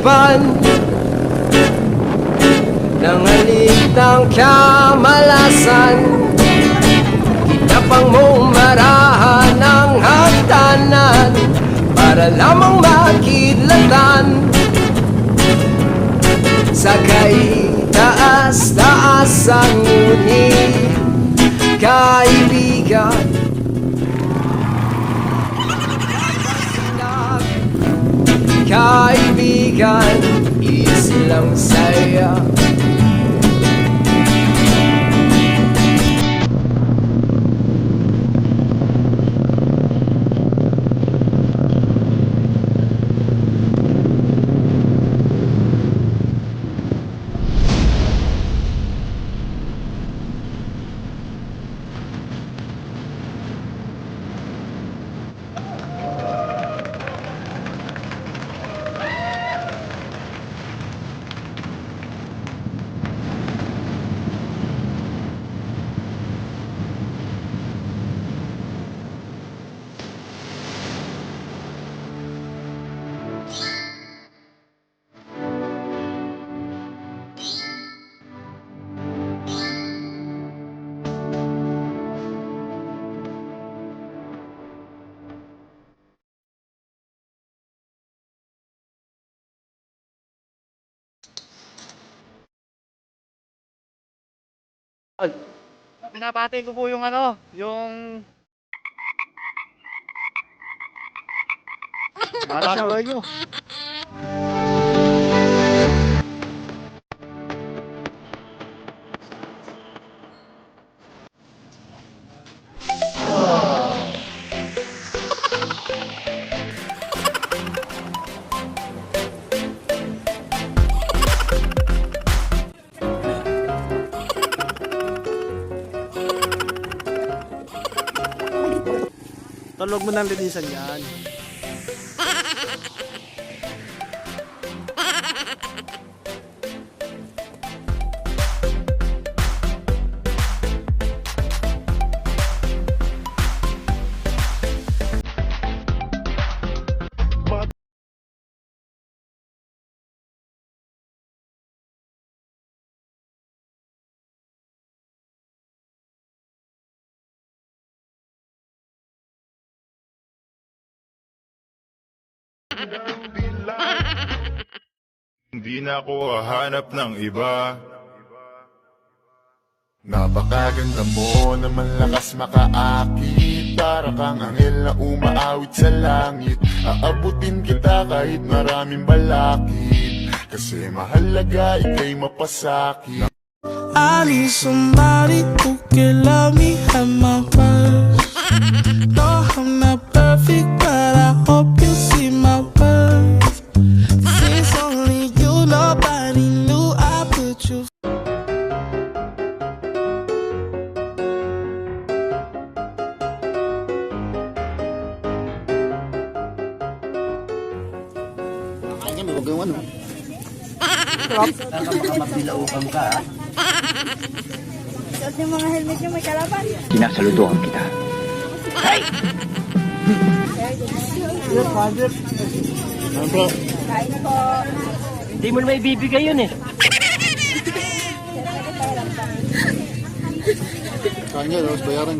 mapagpan Nang alitang kamalasan Kinapang mong marahan ng hagdanan Para lamang makidlatan Sa taas-taasan ngunit Kaibigan Kaibigan is lang saya Pinapatay ko po yung ano, yung... Para sa nyo. Tulog mo ng linisan yan. Hindi na ako hahanap ng iba. Napakaganda mo na malakas makaakit. Para kang anghel na umaawit sa langit. Aabutin kita kahit maraming balakid Kasi mahalaga ikay mapasakit. I need somebody who can love me at my worst. No, I'm not perfect, but Suot yung mga helmet yung may kalaban. Sinasaludohan kita. Kain na po. Hindi mo naman ibibigay yun eh Kanya, tapos bayaran.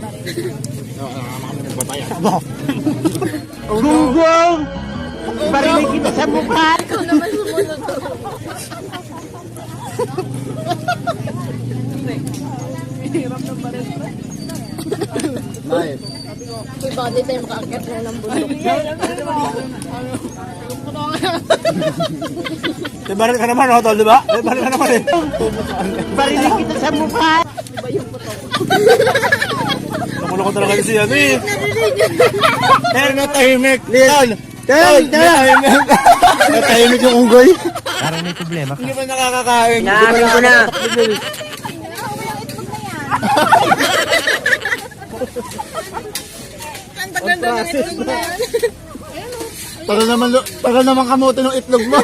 Gunggong! Barinig kita sa mukha! Ikaw naman sumunod. Nay, Uy, baka di tayo makakit na ng bundok. may baril ka naman, oh, tol, di ba? May baril ka naman eh. Kita sa mukha! Nakulo ko talaga si ano eh. Pero natahimik. Tol, tol, natahimik. Natahimik yung unggoy. Parang may problema ka. Hindi ba nakakakain? Naamin ko na! Ang tagal na ng itlog na yan. Para naman, para naman kamote ng itlog mo.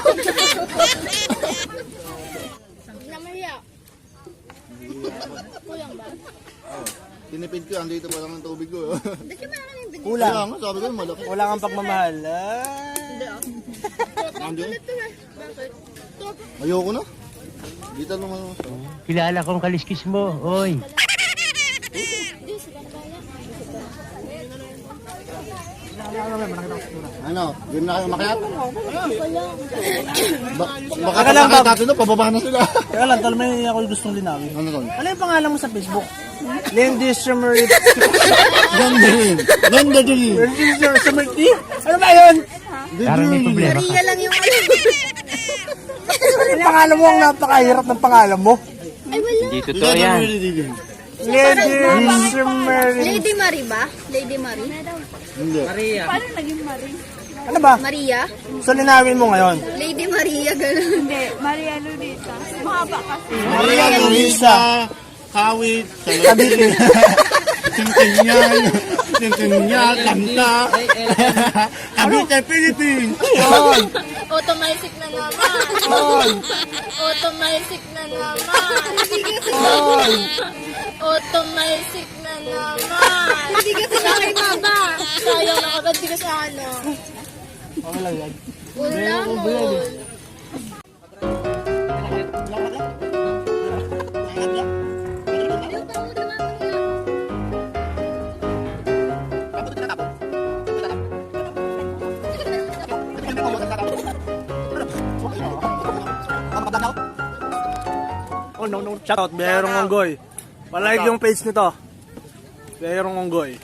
Huwag na mahiya. Kulang ba? Tinipid ko, andito pa lang ang tubig ko. Ba't yung meron yung bigay? Kulang. Kaya nga, sabi ko, malaki. Kulang ang pagmamahal. Hindi ah. Ando? Ito na. Bakit? Ayoko na. Dito naman. Kilala kong kaliskis mo, oy. Hindi, sila na kaya. Ano? Yun na kayo makiat? Ba- baka lang ba? natin na, pababa na sila. Kaya lang, tol, may ako gustong linawin. ano to? Ano yung pangalan mo sa Facebook? Lindy Summary. Mandarin. Mandarin. Lindy Summary. Ano ba yun? Parang may problema ka. Maria lang yung alam. Ano yung pangalan mo? Ang napakahirap ng pangalan mo. Ay, wala. Hindi totoo yan. Lady Marie ba? Lady Marie? Hindi. Ano ba? Maria? So, linawin mo ngayon. Lady Maria, gano'n. Hindi, Maria Lunita. Mahaba kasi. Maria Luisa. Kawit. Cavite. Centennial. Centennial. Kanta. Cavite, Philippines. Automatic na naman. Automatic na naman. Automatic na naman. Hindi kasi sa akin baba. Sayang na agad, di ka sa ano. Okay lang yan. Wala mo. Oh, no, no. Shoutout, Biyerong Onggoy. Palike yung page nito. Biyerong Onggoy.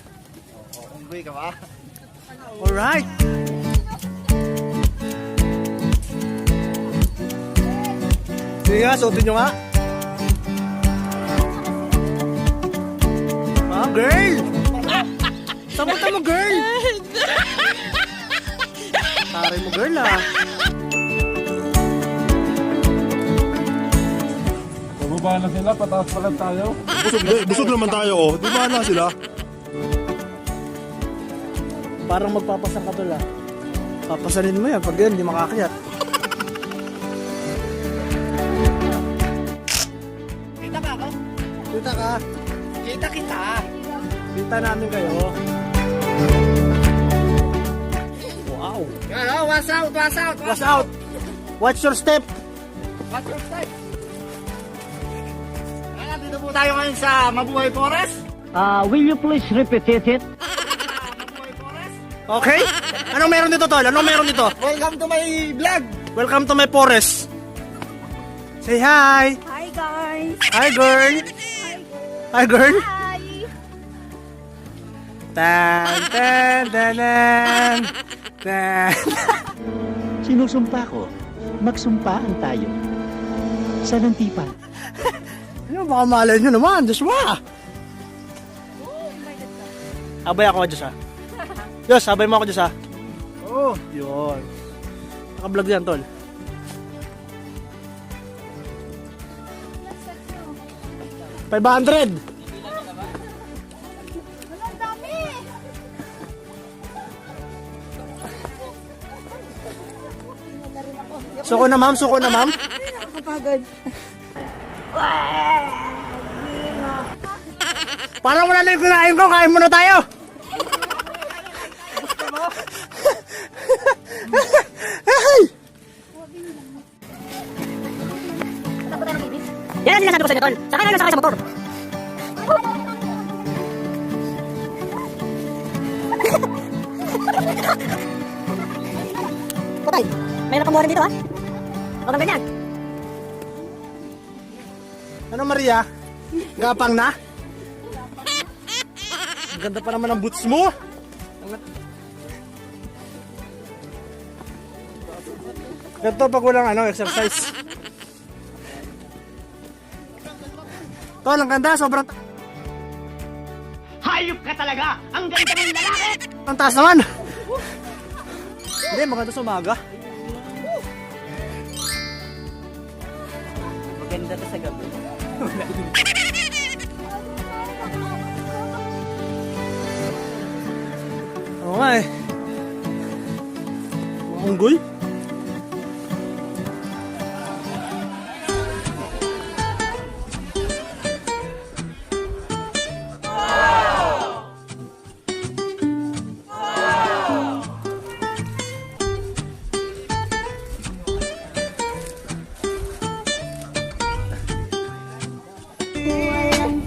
Unggoy ka ba? Alright. Sige nga, suotin nyo nga. Ah, girl! Sabutan mo, girl! Taray mo, girl, ah. Busog, eh, busog naman tayo, oh. Di ba na sila? Parang magpapasang ka tol, ah. Papasanin mo yan, pag yan, hindi makakayat. Kita ka ako? Kita ka? Kita kita. Kita namin kayo. Wow. Hello, what's out, what's out? Watch out! Watch your step! What's your style? Ayan, dito po tayo ngayon sa Mabuhay Forest. Ah, will you please repeat it? Okay? Anong meron dito, tol? Anong meron dito? Welcome to my vlog. Welcome to my forest. Say hi! Hi guys! Hi, girl! Hi, girl! Hi! Tan, tan, tan, tan, tan. Sinusumpa ko. Magsumpaan tayo. Sa nantipan. Ano, baka malay nyo naman, Joshua! Abay ako, Diyos, ha? Diyos, abay mo ako, Diyos, ha? Oo. Oh, yun. Naka-vlog yan, tol. Five hundred. Suko na, ma'am. Suko na, ma'am. Kapagod. Parang wala na yung kinain ko. Kain muna tayo. Yan ang sinasabi ko sa inyo, tol. Sakay na sakay sa motor. Patay, may nakamuha rin dito ha. Huwag kang ganyan. Ano, Maria? Gapang na? Ang Ganda pa naman ng boots mo. Ganito pag walang ano, exercise. Tol, ang ganda. Sobrang... Hayop ka talaga! Ang ganda ng lalaki! Ang taas naman. Hindi, maganda sa umaga. Maganda to sa gabi. Oo nga eh.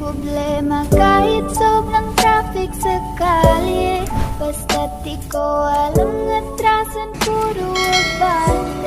Problema. Kahit sobrang traffic sa kalye Basta't ko alam atrasan puro abante